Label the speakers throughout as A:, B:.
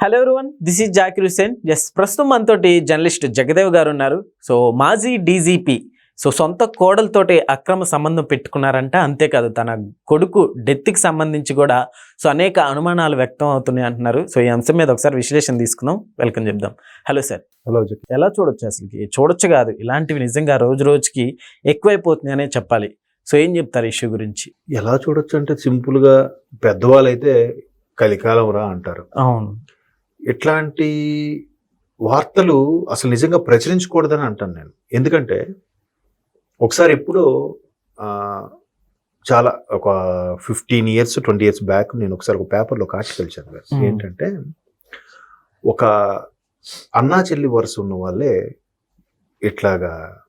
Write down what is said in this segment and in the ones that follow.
A: Hello everyone this is Zakir Hussain S ప్రస్తుతం మనతోటి journalist Jagdev గారు ఉన్నారు. సో మాజీ డీజీపీ సో సొంత కోడలతోటి అక్రమ సంబంధం పెట్టుకున్నారంట. అంతేకాదు తన కొడుకు డెత్కి సంబంధించి కూడా సో అనేక అనుమానాలు వ్యక్తం అవుతున్నాయి అంటున్నారు. సో ఈ అంశం మీద ఒకసారి విశ్లేషణ తీసుకుందాం. వెల్కమ్ చెప్దాం. హలో సార్
B: హలో
A: ఎలా చూడొచ్చు అసలుకి? చూడొచ్చు కాదు ఇలాంటివి నిజంగా రోజు రోజుకి ఎక్కువైపోతున్నాయి అనే చెప్పాలి. సో ఏం చెప్తారు ఇష్యూ గురించి?
B: ఎలా చూడొచ్చు అంటే సింపుల్గా పెద్దవాళ్ళు అయితే కలికాలం రా అంటారు.
A: అవును.
B: ఇట్లాంటి వార్తలు అసలు నిజంగా ప్రచురించకూడదని అంటాను నేను. ఎందుకంటే ఒకసారి ఎప్పుడో చాలా ఒక fifteen years twenty years back నేను ఒకసారి ఒక పేపర్లో ఒక ఆర్టికల్ చదివాను.
A: Hmm.
B: ఏంటంటే ఒక అన్నా చెల్లి వరుస ఉన్న వాళ్ళే ఇట్లాగా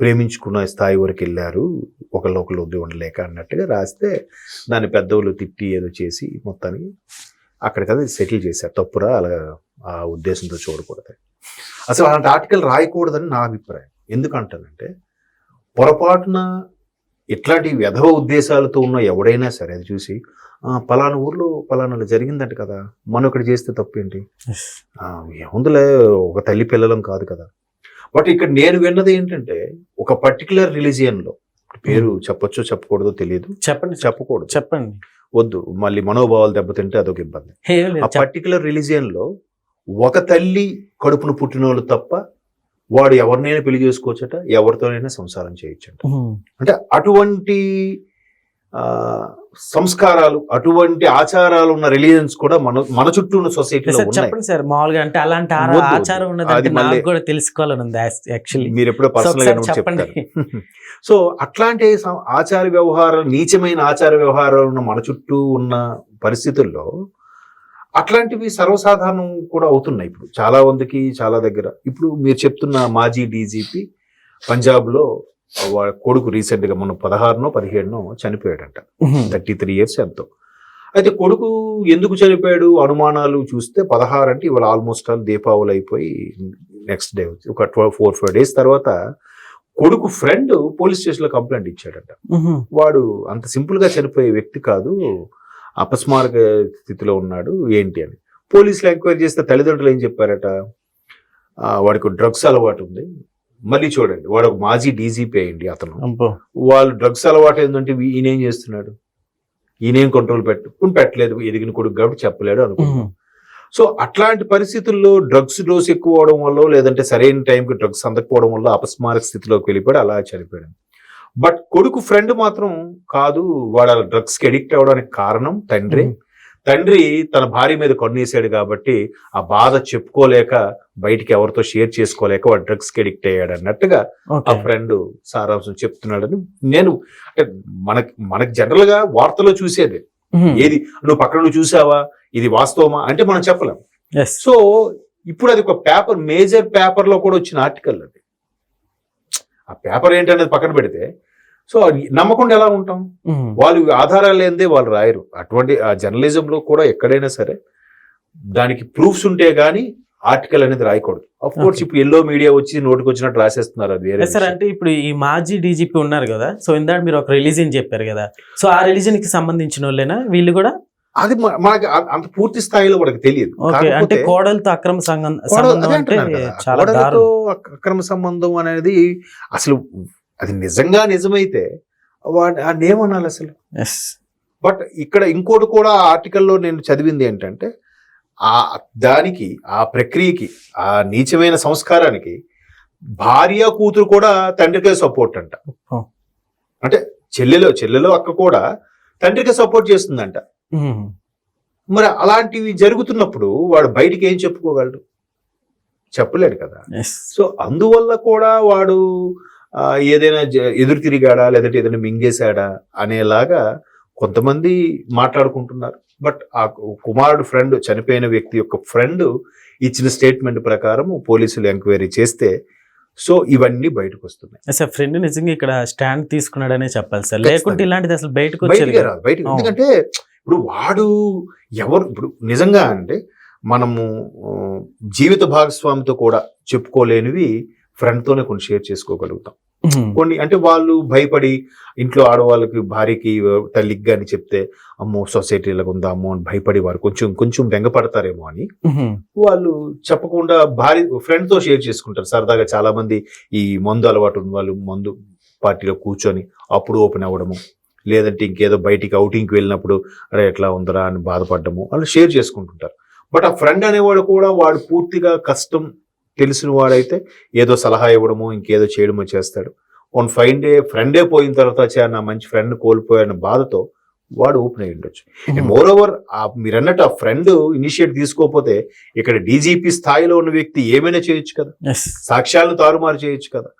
B: ప్రేమించుకున్న స్థాయి వరకు వెళ్ళారు. ఒకళ్ళు ఒకళ్ళు ఉండలేక అన్నట్టుగా రాస్తే దాన్ని పెద్దవాళ్ళు తిట్టి ఏదో చేసి మొత్తానికి అక్కడికది సెటిల్ చేశారు. తప్పురా అలా ఆ ఉద్దేశంతో చూడకూడదు అసలు అలాంటి ఆర్టికల్ రాయకూడదని నా అభిప్రాయం. ఎందుకంటానంటే పొరపాటున ఇట్లాంటి వ్యధవ ఉద్దేశాలతో ఉన్న ఎవడైనా సరే అది చూసి "ఆ, పలానా ఊర్లో పలానా జరిగిందంట కదా మనం ఇక్కడ చేస్తే తప్పేంటి? ఏముందిలే ఒక తల్లి పిల్లలం కాదు కదా. బట్ ఇక్కడ నేను విన్నది ఏంటంటే ఒక పర్టికులర్ రిలీజియన్లో పేరు చెప్పొచ్చో చెప్పకూడదో తెలియదు
A: చెప్పండి.
B: చెప్పకూడదు.
A: చెప్పండి.
B: వద్దు మళ్ళీ మనోభావాలు దెబ్బతింటే అదొక ఇబ్బంది ఆ. పర్టికులర్ రిలీజియన్లో ఒక తల్లి కడుపును పుట్టిన వాళ్ళు తప్ప వాడు ఎవరినైనా పెళ్ళి చేసుకోవచ్చట ఎవరితోనైనా సంసారం చేయొచ్చట. అంటే అటువంటి ఆ, సంస్కారాలు అటువంటి ఆచారాలు ఉన్న రిలీజన్స్ కూడా మన మన చుట్టూ ఉన్న సొసైటీలో
A: చెప్పండి సార్ మామూలుగా అంటే అలాంటి. ఆచారం ఉన్నది నాకు కూడా తెలుసుకోవాలని ఉంది యాక్చువల్లీ.
B: మీరు ఎప్పుడో పర్సనల్
A: చెప్పండి.
B: సో అట్లాంటి ఆచార వ్యవహారాలు నీచమైన ఆచార వ్యవహారాలు ఉన్న మన చుట్టూ ఉన్న పరిస్థితుల్లో అట్లాంటివి సర్వసాధారణం కూడా అవుతున్నాయి ఇప్పుడు. చాలా మందికి చాలా దగ్గర. ఇప్పుడు మీరు చెప్తున్న మాజీ డీజీపీ పంజాబ్లో వాళ్ళ కొడుకు రీసెంట్గా మొన్న పదహారునో పదిహేడునో చనిపోయాడంట. థర్టీ త్రీ ఇయర్స్ ఎంతో. అయితే కొడుకు ఎందుకు చనిపోయాడు? అనుమానాలు చూస్తే పదహారు అంటే ఇవాళ ఆల్మోస్ట్ ఆల్ దీపావళి అయిపోయి నెక్స్ట్ డే ఒక ట్వెల్వ్ ఫోర్ ఫైవ్ డేస్ తర్వాత కొడుకు ఫ్రెండ్ పోలీస్ స్టేషన్లో కంప్లైంట్ ఇచ్చాడంట వాడు అంత సింపుల్గా చనిపోయే వ్యక్తి కాదు అపస్మారక స్థితిలో ఉన్నాడు ఏంటి అని. పోలీసులు ఎంక్వైరీ చేస్తే తల్లిదండ్రులు ఏం చెప్పారట? వాడికి డ్రగ్స్ అలవాటు ఉంది. మళ్ళీ చూడండి వాడు ఒక మాజీ డీజీపీ అయ్యండి అతను. వాళ్ళు డ్రగ్స్ అలవాటు ఏంటంటే ఈయన ఏం చేస్తున్నాడు ఈయనేం కంట్రోల్ పెట్టు పెట్టలేదు ఎదిగిన కొడుకు కాబట్టి చెప్పలేడు అనుకుంటున్నాను
A: ఉమ్.
B: సో అట్లాంటి పరిస్థితుల్లో డ్రగ్స్ డోస్ ఎక్కువ అవడం వల్ల లేదంటే సరైన టైంకి డ్రగ్స్ అందకపోవడం వల్ల అపస్మారక స్థితిలోకి వెళ్ళిపోయాడు అలా చనిపోయాడు బట్ కొడుకు ఫ్రెండ్ మాత్రం కాదు వాడు డ్రగ్స్కి అడిక్ట్ అవడానికి కారణం తండ్రి. తండ్రి తన భార్య మీద కొన్నేసాడు కాబట్టి ఆ బాధ చెప్పుకోలేక బయటికి ఎవరితో షేర్ చేసుకోలేక వాడు డ్రగ్స్కి అడిక్ట్ అయ్యాడు అన్నట్టుగా ఆ. ఫ్రెండ్ సారాంశం చెప్తున్నాడని నేను అంటే మనకి మనకి జనరల్గా వార్తలో చూసేది. ఏది నువ్వు పక్కన నువ్వు చూసావా ఇది వాస్తవమా అంటే మనం చెప్పలేం. సో ఇప్పుడు అది ఒక పేపర్ మేజర్ పేపర్లో కూడా వచ్చిన ఆర్టికల్ అది ఆ పేపర్ ఏంటనేది పక్కన పెడితే సో నమ్మకుండా ఎలా ఉంటాం. వాళ్ళు ఆధారాలు లేనిదే వాళ్ళు రాయరు. అటువంటి ఆ జర్నలిజం లో కూడా ఎక్కడైనా సరే దానికి ప్రూఫ్స్ ఉంటే గానీ ఆర్టికల్ అనేది రాయకూడదు. Of course. ఇప్పుడు ఎల్లో మీడియా వచ్చి నోటికి వచ్చినట్టు రాసేస్తున్నారు అది వేరే
A: సార్. అంటే ఇప్పుడు ఈ మాజీ డీజీపీ ఉన్నారు కదా సో ఇందాక మీరు ఒక రిలీజన్ చెప్పారు కదా సో ఆ రిలీజన్కి సంబంధించిన వాళ్ళేనా వీళ్ళు కూడా?
B: అది మనకి అంత పూర్తి స్థాయిలో మనకు తెలియదు.
A: అంటే కోడలతో అక్రమ సంబంధం
B: అక్రమ సంబంధం అనేది అసలు అది నిజంగా నిజమైతే వాడు ఆ నేమనాలి అసలు.
A: ఎస్
B: బట్ ఇక్కడ ఇంకోటి కూడా ఆర్టికల్లో నేను చదివింది ఏంటంటే ఆ దానికి ఆ ప్రక్రియకి ఆ నీచమైన సంస్కారానికి భార్య కూతురు కూడా తండ్రికే సపోర్ట్ అంట. అంటే చెల్లెలో చెల్లెలో అక్క కూడా తండ్రికే సపోర్ట్ చేస్తుందంట.
A: ఉమ్.
B: మరి అలాంటివి జరుగుతున్నప్పుడు వాడు బయటికి ఏం చెప్పుకోగలడు? చెప్పలేడు కదా. సో అందువల్ల కూడా వాడు ఏదైనా ఎదురు తిరిగాడా లేదంటే ఏదైనా మింగేశాడా అనేలాగా కొంతమంది మాట్లాడుకుంటున్నారు బట్ ఆ కుమారుడు ఫ్రెండ్ చనిపోయిన వ్యక్తి యొక్క ఫ్రెండ్ ఇచ్చిన స్టేట్మెంట్ ప్రకారం పోలీసులు ఎంక్వైరీ చేస్తే సో ఇవన్నీ బయటకు వస్తున్నాయి
A: సార్ ఫ్రెండ్ నిజంగా ఇక్కడ స్టాండ్ తీసుకున్నాడనే చెప్పాలి సార్. లేకుంటే ఇలాంటిది అసలు బయటకు
B: బయటికి. ఎందుకంటే ఇప్పుడు వాడు ఎవరు ఇప్పుడు నిజంగా అంటే మనము జీవిత భాగస్వామితో కూడా చెప్పుకోలేనివి ఫ్రెండ్తోనే కొన్ని షేర్ చేసుకోగలుగుతాం. కొన్ని అంటే వాళ్ళు భయపడి ఇంట్లో ఆడవాళ్ళకి భార్యకి తల్లికి కానీ చెప్తే అమ్మో సొసైటీలకు ఉందా అమ్మో అని భయపడి వారు కొంచెం కొంచెం బెంగపడతారేమో అని. వాళ్ళు చెప్పకుండా భార్య ఫ్రెండ్తో షేర్ చేసుకుంటారు. సరదాగా చాలా మంది ఈ మందు అలవాటు ఉన్న వాళ్ళు మందు పార్టీలో కూర్చొని అప్పుడు ఓపెన్ అవ్వడము లేదంటే ఇంకేదో బయటికి outing కి వెళ్ళినప్పుడు అరే ఎట్లా ఉందరా? అని బాధపడడము. వాళ్ళు షేర్ చేసుకుంటుంటారు. బట్ ఆ ఫ్రెండ్ అనేవాడు కూడా వాడు పూర్తిగా కష్టం తెలిసిన వాడైతే ఏదో సలహా ఇవ్వడము ఇంకేదో చేయడమో చేస్తాడు. వన్ ఫైన్ డే ఫ్రెండే పోయిన తర్వాత "ఛే, నా మంచి ఫ్రెండ్ కోల్పోయాన బాధతో వాడు ఓపెన్ అయ్యి ఉండొచ్చు. మోర్ ఓవర్ మీరు అన్నట్టు ఆ ఫ్రెండ్ ఇనిషియేట్ తీసుకోకపోతే ఇక్కడ డీజీపీ స్థాయిలో ఉన్న వ్యక్తి ఏమైనా చేయొచ్చు కదా? సాక్ష్యాలను తారుమారు చేయొచ్చు కదా?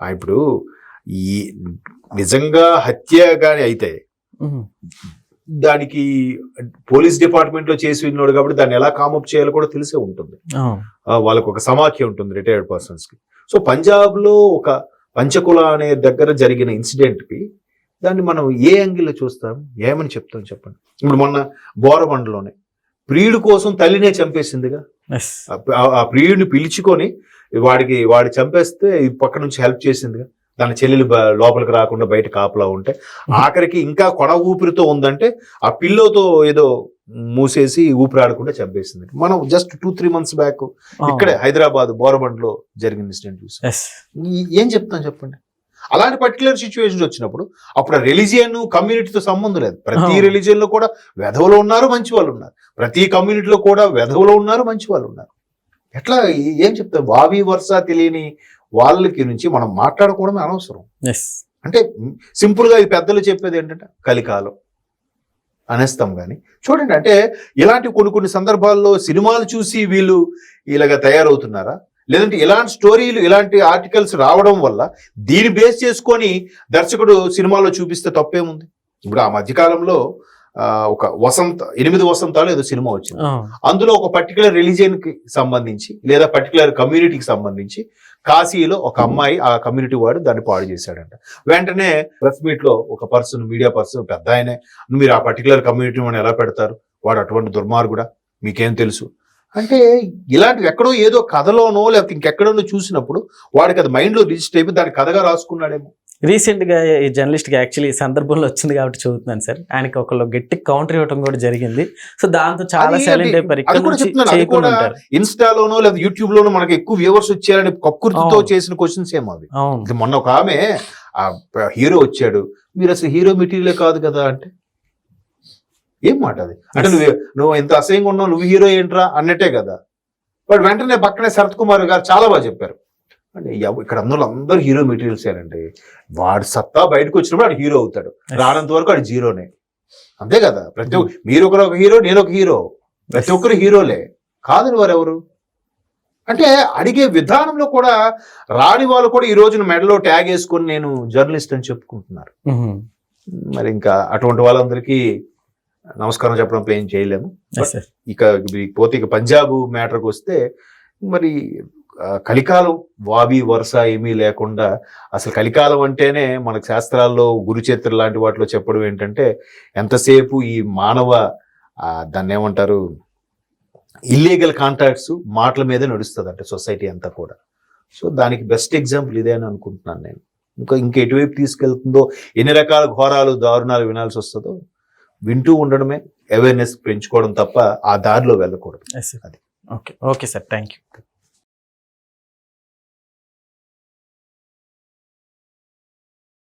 B: ఆ, ఇప్పుడు ఈ నిజంగా హత్య గాని అయితే దానికి పోలీస్ డిపార్ట్మెంట్లో చేసి ఉన్నాడు కాబట్టి దాన్ని ఎలా కామప్ చేయాలో కూడా తెలిసే ఉంటుంది. వాళ్ళకు ఒక సమాఖ్య ఉంటుంది రిటైర్డ్ పర్సన్స్కి. సో పంజాబ్లో ఒక పంచకుల అనే దగ్గర జరిగిన ఇన్సిడెంట్కి దాన్ని మనం ఏ యాంగిల్లో చూస్తాం? ఏమని చెప్తాం చెప్పండి? ఇప్పుడు మొన్న బోరబండలోనే ప్రియుడు కోసం తల్లినే చంపేసిందిగా. ఆ- ప్రియుడిని పిలుచుకొని వాడికి వాడి చంపేస్తే పక్క నుంచి హెల్ప్ చేసిందిగా. తన చెల్లెలు లోపలికి రాకుండా బయట కాపలా ఉంటే ఆఖరికి ఇంకా కొన ఊపిరితో ఉందంటే ఆ పిల్లోతో ఏదో మూసేసి ఊపిరాడకుండా చంపేసింది. మనం just two three months back ఇక్కడే హైదరాబాద్ బోరబండ్లో జరిగిన ఇన్సిడెంట్ చూసాం ఏం చెప్తాం చెప్పండి? అలాంటి పర్టికులర్ సిచ్యువేషన్స్ వచ్చినప్పుడు అప్పుడు రిలీజియన్ కమ్యూనిటీతో సంబంధం లేదు. ప్రతి
A: అవును.
B: రిలీజియన్లో కూడా వెధవలు ఉన్నారు మంచి వాళ్ళు ఉన్నారు. ప్రతి కమ్యూనిటీలో కూడా వెధవలు ఉన్నారు మంచి వాళ్ళు ఉన్నారు. ఎట్లా ఏం చెప్తాం? వావి వరుస తెలియని వాళ్ళకి నుంచి మనం మాట్లాడుకోవడమే అనవసరం. అంటే సింపుల్గా ఈ పెద్దలు చెప్పేది ఏంటంటే కలికాలం అనేస్తాం కానీ చూడండి అంటే ఇలాంటి కొన్ని కొన్ని సందర్భాల్లో సినిమాలు చూసి వీళ్ళు ఇలాగ తయారవుతున్నారా? లేదంటే ఇలాంటి స్టోరీలు ఇలాంటి ఆర్టికల్స్ రావడం వల్ల దీన్ని బేస్ చేసుకొని దర్శకుడు సినిమాలో చూపిస్తే తప్పేముంది? ఇప్పుడు ఆ మధ్యకాలంలో ఒక వసంత ఎనిమిది వసంతాలు ఏదో సినిమా వచ్చింది. అందులో ఒక పర్టికులర్ రిలీజియన్కి సంబంధించి లేదా పర్టికులర్ కమ్యూనిటీకి సంబంధించి కాశీలో ఒక అమ్మాయి ఆ కమ్యూనిటీ వాడు దాన్ని పాడు చేశాడంట. వెంటనే ప్రెస్ మీట్లో ఒక పర్సన్ మీడియా పర్సన్ పెద్ద ఆయనే మీరు ఆ పర్టికులర్ కమ్యూనిటీ వాడిని ఎలా పెడతారు? వాడు అటువంటి దుర్మార్గుడా? మీకేం తెలుసు? అంటే ఇలాంటివి ఎక్కడో ఏదో కథలోనో లేకపోతే ఇంకెక్కడోనో చూసినప్పుడు వాడికి అది మైండ్లో రిజిస్టర్ అయిపోయి దాన్ని కథగా రాసుకున్నాడేమో.
A: రీసెంట్గా ఈ జర్నలిస్ట్గా యాక్చువల్లీ ఈ సందర్భంలో వచ్చింది కాబట్టి చదువుతున్నాను సార్. ఆయనకి ఒకళ్ళు గట్టి కౌంటర్ ఇవ్వడం కూడా జరిగింది. సో దాంతో చాలా సైలెంట్ అయిపోయారు
B: ఇన్స్టాలోనో లేదా యూట్యూబ్ లోనో మనకి ఎక్కువ వ్యూవర్స్ వచ్చారని కక్కుర్తితో. చేసిన క్వశ్చన్స్ ఏమో అవి. మొన్న ఒక ఆమె ఆ హీరో వచ్చాడు. మీరు అసలు హీరో మెటీరియలే కాదు కదా అంటే. ఏం మాట అది? అంటే. నువ్వు నువ్వు ఇంత అసహ్యంగా ఉన్నావు నువ్వు హీరో ఏంట్రా అన్నట్టే కదా. బట్ వెంటనే పక్కనే శరత్ కుమార్ గారు చాలా బాగా చెప్పారు. అంటే ఇక్కడ అందరూ అందరూ హీరో మెటీరియల్స్ అండి వాడు సత్తా బయటకు వచ్చినప్పుడు వాడు హీరో అవుతాడు. రానంత వరకు వాడు జీరోనే. అంతే కదా? ప్రతి ఒక్క మీరు ఒకరు ఒక హీరో నేను ఒక హీరో ప్రతి ఒక్కరు హీరోలే కాదని వారెవరు? అంటే అడిగే విధానంలో కూడా రాని వాళ్ళు కూడా ఈ రోజున మెడలో ట్యాగ్ వేసుకొని నేను జర్నలిస్ట్ అని చెప్పుకుంటున్నారు.
A: మ్మ్.
B: మరి ఇంకా అటువంటి వాళ్ళందరికీ నమస్కారం చెప్పడం ఏం చేయలేము. ఇక పోతే ఇక పంజాబ్ మ్యాటర్కి వస్తే మరి కలికాలం వావి వరుస ఏమీ లేకుండా అసలు కలికాలం అంటేనే మనకు శాస్త్రాల్లో గురుచేత్ర లాంటి వాటిలో చెప్పడం ఏంటంటే ఎంతసేపు ఈ మానవ దాన్ని ఏమంటారు ఇల్లీగల్ కాంట్రాక్ట్స్ మాటల మీదే నడుస్తుంది అంటే సొసైటీ అంతా కూడా. సో దానికి బెస్ట్ ఎగ్జాంపుల్ ఇదే అని అనుకుంటున్నాను నేను. ఇంకా ఇంకా ఎటువైపు తీసుకెళ్తుందో ఎన్ని రకాల ఘోరాలు దారుణాలు వినాల్సి వస్తుందో వింటూ ఉండడమే అవేర్నెస్ పెంచుకోవడం తప్ప ఆ దారిలో వెళ్ళకూడదు.
A: అది okay okay sir thank you